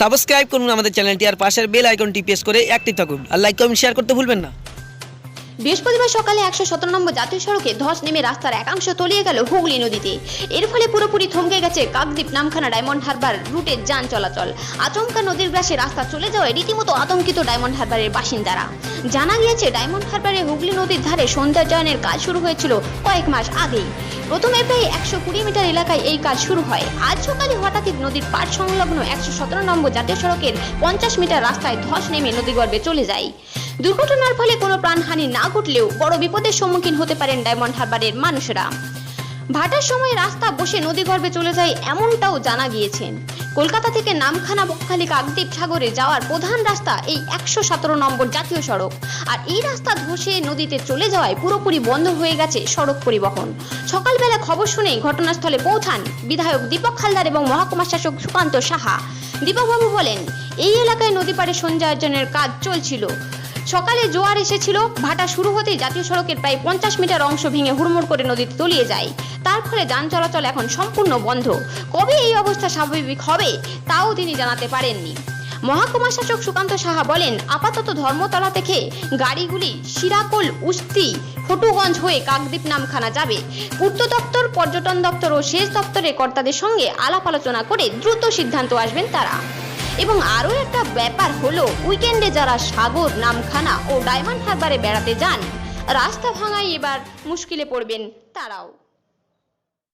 Subscribe করুন আমাদের চ্যানেলটি আর পাশের বেল আইকনটি প্রেস করে অ্যাক্টিভ থাকুন। আর লাইক কমেন্ট শেয়ার করতে ভুলবেন না। বৃহস্পতিবার সকালে একশো সতেরো নম্বর জাতীয় সড়কে ধস নেমে রাস্তার একাংশ তলিয়ে গেল হুগলি নদীতে। এর ফলে পুরোপুরি থমকে গেছে কাকদ্বীপ নামখানা ডায়মন্ড হারবার রুটের যান চলাচল। আচমকা নদীর গ্রাসে রাস্তা চলে যাওয়ায় রীতিমতো আতঙ্কিত ডায়মন্ড হারবারের বাসিন্দারা। জানা গিয়েছে, ডায়মন্ড হারবারে হুগলি নদীর ধারে সৌন্দর্যায়নের কাজ শুরু হয়েছিল কয়েক মাস আগেই। প্রথমে প্রায় একশো কুড়ি মিটার এলাকায় এই কাজ শুরু হয়। আজ সকালে হঠাৎই নদীর পাট সংলগ্ন একশো সতেরো নম্বর জাতীয় সড়কের পঞ্চাশ মিটার রাস্তায় ধস নেমে নদীগর্ভে চলে যায়। দুর্ঘটনার ফলে কোনো প্রাণহানি না ঘটলেও বড় বিপদের সম্মুখীন হতে পারেন ডায়মন্ড হারবারের মানুষেরা। ভাটার সময় রাস্তা বসে নদী নদীগর্ভে চলে যায় এমনটাও জানা গিয়েছেন কলকাতা থেকে নামখানা বকখালি কাকদ্বীপ সাগরে যাওয়ার প্রধান রাস্তা এই একশো সতেরো নম্বর জাতীয় সড়ক। আর এই রাস্তা ধসে নদীতে চলে যাওয়ায় পুরোপুরি বন্ধ হয়ে গেছে সড়ক পরিবহন। সকালবেলা খবর শুনে ঘটনাস্থলে পৌঁছান বিধায়ক দীপক হালদার এবং মহকুমা শাসক সুকান্ত সাহা। দীপকবাবু বলেন, এই এলাকায় নদী পাড়ে সঞ্চয়ের কাজ চলছিল। সকালে জোয়ার এসেছিল। ভাটা শুরু হতেই জাতীয় সড়কের প্রায় পঞ্চাশ মিটার অংশ ভেঙে হুড়মুড় করে নদীতে তলিয়ে যায়। তার ফলে যান চলাচল এখন সম্পূর্ণ বন্ধ। কবে এই অবস্থা স্বাভাবিক হবে, তাও তিনি জানাতে পারেননি। মহাকুমা শাসক সুকান্ত সাহা বলেন, আপাতত ধর্মতলা থেকে গাড়িগুলি শিরাকোল, উস্তি, ফটুগঞ্জ হয়ে কাকদ্বীপ নামখানা যাবে। পূর্ত দপ্তর, পর্যটন দপ্তর ও সেচ দপ্তরের কর্তাদের সঙ্গে আলাপ আলোচনা করে দ্রুত সিদ্ধান্ত আসবেন তারা। এবং আরও একটা ব্যাপার হলো উইকেন্ডে যারা সাগর, নামখানা ও ডায়মন্ড হারবারে বেড়াতে যান, রাস্তা ভাঙায় এবার মুশকিলে পড়বেন তারাও।